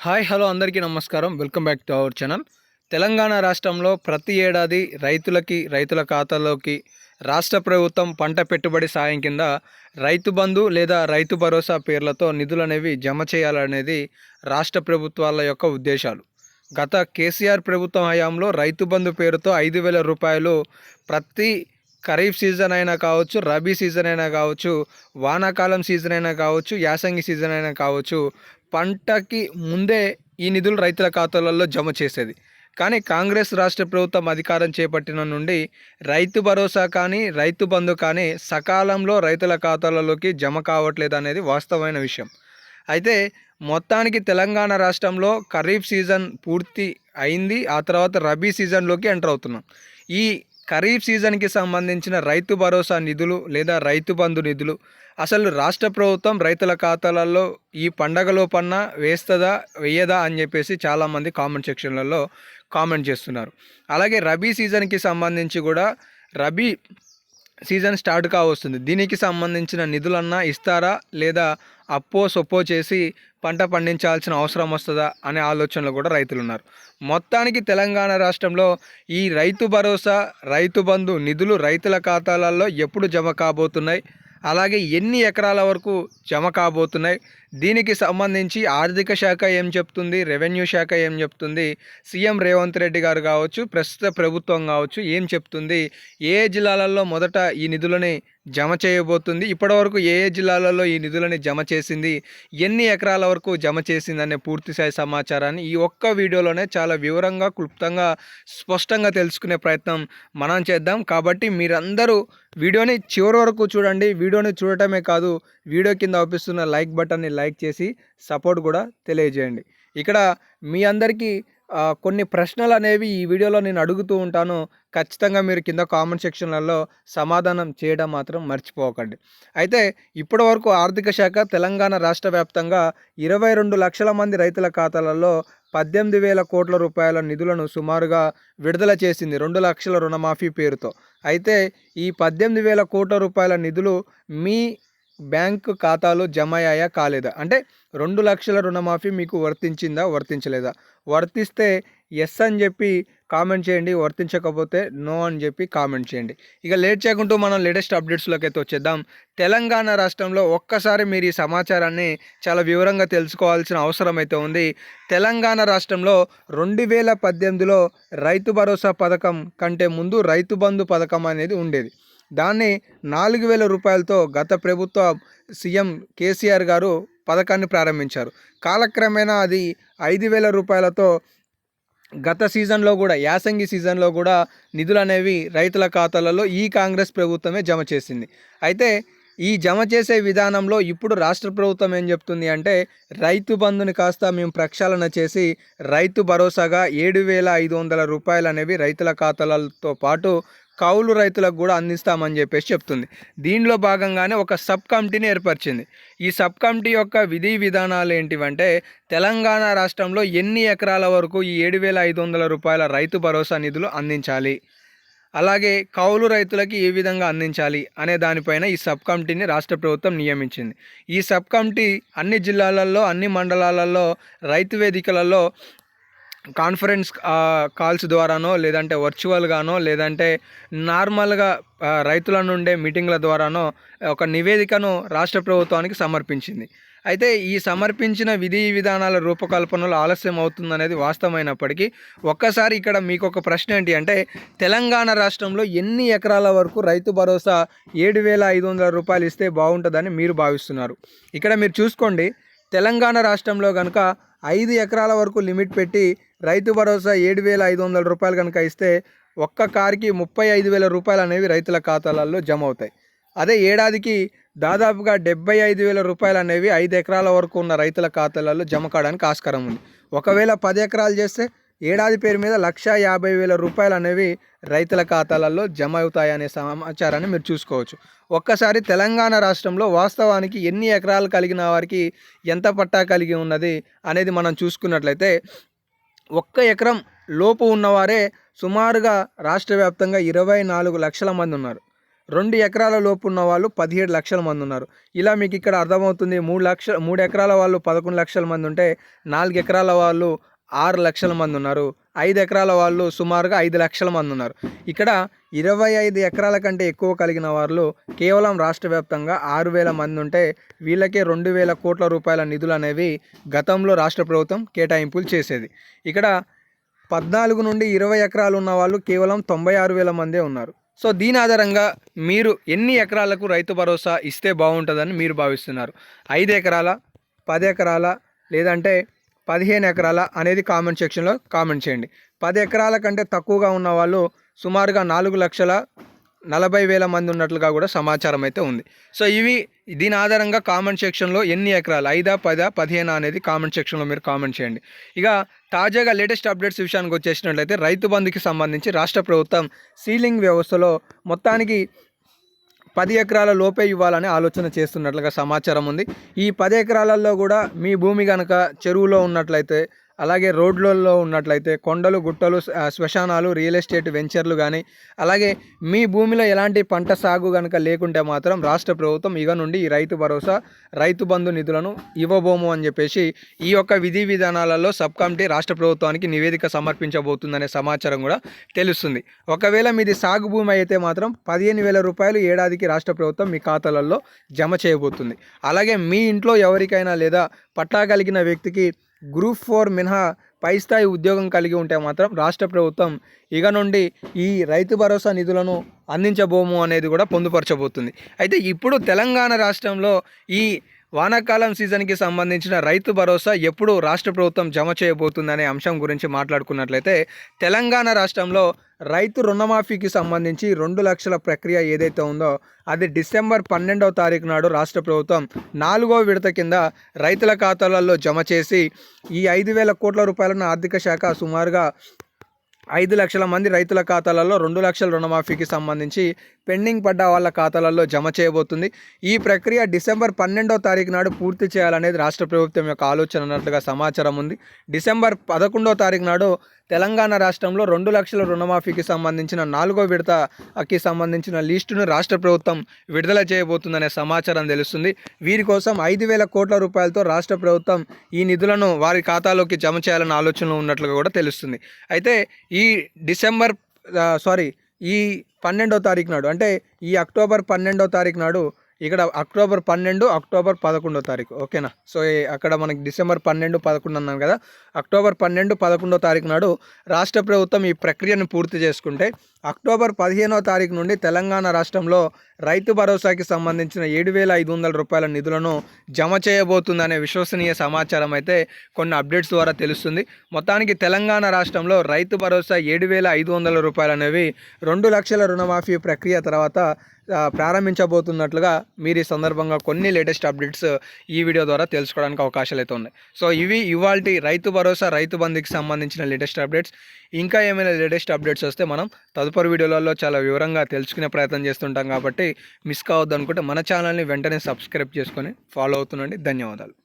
Hi hello అందరికీ నమస్కారం. Welcome back to our channel. Telangana రాష్ట్రంలో ప్రతి ఏడాది రైతులకి రైతుల ఖాతాలోకి రాష్ట్ర ప్రభుత్వం పంట పెట్టుబడి సాయం కింద రైతు బంధు లేదా రైతు భరోసా పేర్లతో నిధులు అనేవి జమ చేయాలనేది రాష్ట్ర ప్రభుత్వాల యొక్క ఉద్దేశాలు. గత కేసీఆర్ ప్రభుత్వం హయాంలో రైతు బంధు పేరుతో ఐదు వేల రూపాయలు ప్రతి ఖరీఫ్ సీజన్ అయినా కావచ్చు రబీ సీజన్ అయినా కావచ్చు వానాకాలం సీజన్ అయినా కావచ్చు యాసంగి సీజన్ అయినా కావచ్చు పంటకి ముందే ఈ నిధులు రైతుల ఖాతాలలో జమ చేసేది. కానీ కాంగ్రెస్ రాష్ట్ర ప్రభుత్వం అధికారం చేపట్టిన నుండి రైతు భరోసా కానీ రైతు బంధు కానీ సకాలంలో రైతుల ఖాతాలలోకి జమ కావట్లేదు అనేది వాస్తవమైన విషయం. అయితే మొత్తానికి తెలంగాణ రాష్ట్రంలో ఖరీఫ్ సీజన్ పూర్తి అయింది. ఆ తర్వాత రబీ సీజన్లోకి ఎంటర్ అవుతున్నాం. ఈ ఖరీఫ్ సీజన్కి సంబంధించిన రైతు భరోసా నిధులు లేదా రైతు బంధు నిధులు. అసలు రాష్ట్ర ప్రభుత్వం రైతుల ఖాతాలలో ఈ పండగలోపన్న వేస్తుందా వేయదా అని చెప్పేసి చాలామంది కామెంట్ సెక్షన్లలో కామెంట్ చేస్తున్నారు. అలాగే రబీ సీజన్కి సంబంధించి కూడా రబీ సీజన్ స్టార్ట్ కావస్తుంది. దీనికి సంబంధించిన నిధులన్నా ఇస్తారా లేదా అప్పో సొప్పో చేసి పంట పండించాల్సిన అవసరం వస్తుందా అనే ఆలోచనలు కూడా రైతులు ఉన్నారు మొత్తానికి తెలంగాణ రాష్ట్రంలో ఈ రైతు భరోసా రైతు బంధు నిధులు రైతుల ఖాతాలలో ఎప్పుడు జమ కాబోతున్నాయి? అలాగే ఎన్ని ఎకరాల వరకు జమ కాబోతున్నాయి? దీనికి సంబంధించి ఆర్థిక శాఖ ఏం చెప్తుంది? రెవెన్యూ శాఖ ఏం చెప్తుంది? సీఎం రేవంత్ రెడ్డి గారు కావచ్చు ప్రస్తుత ప్రభుత్వం కావచ్చు ఏం చెప్తుంది? ఏ జిల్లాలలో మొదట ఈ నిధులని జమ చేయబోతుంది? ఇప్పటివరకు ఏ ఏ జిల్లాలలో ఈ నిధులని జమ చేసింది? ఎన్ని ఎకరాల వరకు జమ చేసింది అనే పూర్తిస్థాయి సమాచారాన్ని ఈ ఒక్క వీడియోలోనే చాలా వివరంగా క్లుప్తంగా స్పష్టంగా తెలుసుకునే ప్రయత్నం మనం చేద్దాం. కాబట్టి మీరందరూ వీడియోని చివరి వరకు చూడండి. వీడియోని చూడటమే కాదు వీడియో కింద అవుపిస్తున్న లైక్ బటన్ని లైక్ చేసి సపోర్ట్ కూడా తెలియజేయండి. ఇక్కడ మీ అందరికీ కొన్ని ప్రశ్నలు అనేవి ఈ వీడియోలో నేను అడుగుతూ ఉంటాను. ఖచ్చితంగా మీరు కింద కామెంట్ సెక్షన్లలో సమాధానం చేయడం మాత్రం మర్చిపోకండి. అయితే ఇప్పటి వరకు ఆర్థిక శాఖ తెలంగాణ రాష్ట్ర వ్యాప్తంగా ఇరవై రెండు లక్షల మంది రైతుల ఖాతాలలో పద్దెనిమిది వేల కోట్ల రూపాయల నిధులను సుమారుగా విడుదల చేసింది రెండు లక్షల రుణమాఫీ పేరుతో. అయితే ఈ పద్దెనిమిది వేల కోట్ల రూపాయల నిధులు మీ బ్యాంకు ఖాతాలో జమ అయ్యాయా కాలేదా? అంటే రెండు లక్షల రుణమాఫీ మీకు వర్తించిందా వర్తించలేదా? వర్తిస్తే ఎస్ అని చెప్పి కామెంట్ చేయండి వర్తించకపోతే నో అని చెప్పి కామెంట్ చేయండి. ఇక లేట్ చేయకుంటూ మనం లేటెస్ట్ అప్డేట్స్లోకి అయితే వచ్చేద్దాం. తెలంగాణ రాష్ట్రంలో ఒక్కసారి మీరు ఈ సమాచారాన్ని చాలా వివరంగా తెలుసుకోవాల్సిన అవసరం అయితే ఉంది. తెలంగాణ రాష్ట్రంలో రెండు వేల పద్దెనిమిదిలో రైతు భరోసా పథకం కంటే ముందు రైతు బంధు పథకం అనేది ఉండేది. దాన్ని నాలుగు వేల రూపాయలతో గత ప్రభుత్వ సీఎం కేసీఆర్ గారు పథకాన్ని ప్రారంభించారు. కాలక్రమేణా అది ఐదు వేల రూపాయలతో గత సీజన్లో కూడా యాసంగి సీజన్లో కూడా నిధులు అనేవి రైతుల ఖాతాలలో ఈ కాంగ్రెస్ ప్రభుత్వమే జమ చేసింది. అయితే ఈ జమ చేసే విధానంలో ఇప్పుడు రాష్ట్ర ప్రభుత్వం ఏం చెప్తుంది అంటే రైతు బంధుని కాస్త మేము ప్రక్షాళన చేసి రైతు భరోసాగా ఏడు వేల ఐదు వందల రూపాయలు అనేవి రైతుల ఖాతాలతో పాటు కౌలు రైతులకు కూడా అందిస్తామని చెప్పేసి చెప్తుంది. దీనిలో భాగంగానే ఒక సబ్ కమిటీని ఏర్పరిచింది. ఈ సబ్ కమిటీ యొక్క విధి విధానాలు ఏంటివంటే తెలంగాణ రాష్ట్రంలో ఎన్ని ఎకరాల వరకు ఈ ఏడు వేల ఐదు వందల రూపాయల రైతు భరోసా నిధులు అందించాలి? అలాగే కౌలు రైతులకి ఏ విధంగా అందించాలి అనే దానిపైన ఈ సబ్ కమిటీని రాష్ట్ర ప్రభుత్వం నియమించింది. ఈ సబ్ కమిటీ అన్ని జిల్లాలలో అన్ని మండలాలలో రైతు వేదికలలో కాన్ఫరెన్స్ కాల్స్ ద్వారానో లేదంటే వర్చువల్గానో లేదంటే నార్మల్గా రైతుల నుండే మీటింగ్ల ద్వారానో ఒక నివేదికను రాష్ట్ర ప్రభుత్వానికి సమర్పించింది. అయితే ఈ సమర్పించిన విధి విధానాల రూపకల్పనలో ఆలస్యం అవుతుందనేది వాస్తవమైనప్పటికీ ఒక్కసారి ఇక్కడ మీకు ఒక ప్రశ్న ఏంటి అంటే తెలంగాణ రాష్ట్రంలో ఎన్ని ఎకరాల వరకు రైతు భరోసా ఏడు వేల ఐదు వందల రూపాయలు ఇస్తే బాగుంటుందని మీరు భావిస్తున్నారు. ఇక్కడ మీరు చూసుకోండి తెలంగాణ రాష్ట్రంలో కనుక ఐదు ఎకరాల వరకు లిమిట్ పెట్టి రైతు భరోసా ఏడు వేల ఐదు వందల రూపాయలు కనుక ఇస్తే ఒక్క కారుకి ముప్పై ఐదు వేల రూపాయలు అనేవి రైతుల ఖాతాలలో జమ అవుతాయి. అదే ఏడాదికి దాదాపుగా డెబ్బై ఐదు వేల రూపాయలు అనేవి ఐదు ఎకరాల వరకు ఉన్న రైతుల ఖాతాలలో జమ కావడానికి ఆస్కారం ఉంది. ఒకవేళ పది ఎకరాలు చేస్తే ఏడాది పేరు మీద లక్ష యాభై వేల రూపాయలు అనేవి రైతుల ఖాతాలలో జమ అవుతాయనే సమాచారాన్ని మీరు చూసుకోవచ్చు. ఒక్కసారి తెలంగాణ రాష్ట్రంలో వాస్తవానికి ఎన్ని ఎకరాలు కలిగిన వారికి ఎంత పట్టా కలిగి ఉన్నది అనేది మనం చూసుకున్నట్లయితే ఒక్క ఎకరం లోపు ఉన్నవారే సుమారుగా రాష్ట్ర వ్యాప్తంగా ఇరవై నాలుగు లక్షల మంది ఉన్నారు. రెండు ఎకరాల లోపు ఉన్న వాళ్ళు పదిహేడు లక్షల మంది ఉన్నారు. ఇలా మీకు ఇక్కడ అర్థమవుతుంది మూడు లక్ష మూడు ఎకరాల వాళ్ళు పదకొండు లక్షల మంది ఉంటే నాలుగు ఎకరాల వాళ్ళు ఆరు లక్షల మంది ఉన్నారు. ఐదు ఎకరాల వాళ్ళు సుమారుగా ఐదు లక్షల మంది ఉన్నారు. ఇక్కడ ఇరవై ఐదు ఎకరాల కంటే ఎక్కువ కలిగిన వాళ్ళు కేవలం రాష్ట్ర వ్యాప్తంగా ఆరు వేల మంది ఉంటే వీళ్ళకే రెండు వేల కోట్ల రూపాయల నిధులు అనేవి గతంలో రాష్ట్ర ప్రభుత్వం కేటాయింపులు చేసేది. ఇక్కడ పద్నాలుగు నుండి ఇరవై ఎకరాలు ఉన్న వాళ్ళు కేవలం తొంభై ఆరు వేల మందే ఉన్నారు. సో దీని ఆధారంగా మీరు ఎన్ని ఎకరాలకు రైతు భరోసా ఇస్తే బాగుంటుందని మీరు భావిస్తున్నారు? ఐదు ఎకరాల? పది ఎకరాల? లేదంటే పదిహేను ఎకరాల? అనేది కామెంట్ సెక్షన్లో కామెంట్ చేయండి. పది ఎకరాల కంటే తక్కువగా ఉన్న వాళ్ళు సుమారుగా నాలుగు లక్షల నలభై వేల మంది ఉన్నట్లుగా కూడా సమాచారం అయితే ఉంది. సో ఇవి దీని ఆధారంగా కామెంట్ సెక్షన్లో ఎన్ని ఎకరాలు? ఐదా పదా పదిహేనా అనేది కామెంట్ సెక్షన్లో మీరు కామెంట్ చేయండి. ఇక తాజాగా లేటెస్ట్ అప్డేట్స్ విషయానికి వచ్చేసినట్లయితే రైతు బంధుకి సంబంధించి రాష్ట్ర ప్రభుత్వం సీలింగ్ వ్యవస్థలో మొత్తానికి పది ఎకరాల లోపే ఇవ్వాలని ఆలోచన చేస్తున్నట్లుగా సమాచారం ఉంది. ఈ పది ఎకరాలలో కూడా మీ భూమి కనుక చెరువులో ఉన్నట్లయితే అలాగే రోడ్లలో ఉన్నట్లయితే కొండలు గుట్టలు శ్మశానాలు రియల్ ఎస్టేట్ వెంచర్లు కానీ అలాగే మీ భూమిలో ఎలాంటి పంట సాగు కనుక లేకుంటే మాత్రం రాష్ట్ర ప్రభుత్వం ఇక నుండి ఈ రైతు భరోసా రైతు బంధు నిధులను ఇవ్వబోము అని చెప్పేసి ఈ యొక్క విధి విధానాలలో సబ్ కమిటీ రాష్ట్ర ప్రభుత్వానికి నివేదిక సమర్పించబోతుందనే సమాచారం కూడా తెలుస్తుంది. ఒకవేళ మీది సాగు భూమి అయితే మాత్రం పదిహేను వేల రూపాయలు ఏడాదికి రాష్ట్ర ప్రభుత్వం మీ ఖాతాలలో జమ చేయబోతుంది. అలాగే మీ ఇంట్లో ఎవరికైనా లేదా పట్టా కలిగిన వ్యక్తికి గ్రూప్ ఫోర్ మినహా పై స్థాయి ఉద్యోగం కలిగి ఉంటే మాత్రం రాష్ట్ర ప్రభుత్వం ఇక నుండి ఈ రైతు భరోసా నిధులను అందించబోము అనేది కూడా పొందుపరచబోతుంది. అయితే ఇప్పుడు తెలంగాణ రాష్ట్రంలో ఈ వానాకాలం సీజన్కి సంబంధించిన రైతు భరోసా ఎప్పుడు రాష్ట్ర ప్రభుత్వం జమ చేయబోతుందనే అంశం గురించి మాట్లాడుకున్నట్లయితే తెలంగాణ రాష్ట్రంలో రైతు రుణమాఫీకి సంబంధించి రెండు లక్షల ప్రక్రియ ఏదైతే ఉందో అది డిసెంబర్ పన్నెండవ తారీఖు నాడు రాష్ట్ర ప్రభుత్వం నాలుగో విడత కింద రైతుల ఖాతాలలో జమ చేసి ఈ ఐదు వేల కోట్ల రూపాయలను ఆర్థిక శాఖ సుమారుగా ఐదు లక్షల మంది రైతుల ఖాతాలలో రెండు లక్షల రుణమాఫీకి సంబంధించి పెండింగ్ పడ్డ వాళ్ళ ఖాతాలలో జమ చేయబోతుంది. ఈ ప్రక్రియ డిసెంబర్ పన్నెండో తారీఖు నాడు పూర్తి చేయాలనేది రాష్ట్ర ప్రభుత్వం యొక్క ఆలోచన అన్నట్లుగా సమాచారం ఉంది. డిసెంబర్ పదకొండో తారీఖు నాడు తెలంగాణ రాష్ట్రంలో రెండు లక్షల రుణమాఫీకి సంబంధించిన నాలుగో విడతకి సంబంధించిన లిస్టును రాష్ట్ర ప్రభుత్వం విడుదల చేయబోతుందనే సమాచారం తెలుస్తుంది. వీరి కోసం ఐదు వేల కోట్ల రూపాయలతో రాష్ట్ర ప్రభుత్వం ఈ నిధులను వారి ఖాతాలోకి జమ చేయాలన్న ఆలోచనలు ఉన్నట్లుగా కూడా తెలుస్తుంది. అయితే ఈ డిసెంబర్ సారీ ఈ పన్నెండో తారీఖు నాడు అంటే ఈ అక్టోబర్ పన్నెండో తారీఖు నాడు ఇక్కడ అక్టోబర్ పన్నెండు అక్టోబర్ పదకొండో తారీఖు. ఓకేనా? సో అక్కడ మనకి డిసెంబర్ పన్నెండు పదకొండు అన్నాను కదా. అక్టోబర్ పన్నెండు పదకొండో తారీఖు నాడు రాష్ట్ర ప్రభుత్వం ఈ ప్రక్రియను పూర్తి చేసుకుంటే అక్టోబర్ పదిహేనో తారీఖు నుండి తెలంగాణ రాష్ట్రంలో రైతు భరోసాకి సంబంధించిన ఏడు వేల ఐదు వందల రూపాయల నిధులను జమ చేయబోతుందనే విశ్వసనీయ సమాచారం అయితే కొన్ని అప్డేట్స్ ద్వారా తెలుస్తుంది. మొత్తానికి తెలంగాణ రాష్ట్రంలో రైతు భరోసా ఏడు వేల ఐదు వందల రూపాయలు అనేవి రెండు లక్షల రుణమాఫీ ప్రక్రియ తర్వాత ప్రారంభించబోతున్నట్లుగా మీరు ఈ సందర్భంగా కొన్ని లేటెస్ట్ అప్డేట్స్ ఈ వీడియో ద్వారా తెలుసుకోవడానికి అవకాశాలు అయితే ఉన్నాయి. సో ఇవి ఇవాళ రైతు భరోసా రైతు బంధుకి సంబంధించిన లేటెస్ట్ అప్డేట్స్. ఇంకా ఏమైనా లేటెస్ట్ అప్డేట్స్ వస్తే మనం తదుపరి వీడియోలలో చాలా వివరంగా తెలుసుకునే ప్రయత్నం చేస్తుంటాం కాబట్టి మిస్ కావద్దు అనుకుంటే మన ఛానల్ని వెంటనే సబ్స్క్రైబ్ చేసుకొని ఫాలో అవుతుండండి. ధన్యవాదాలు.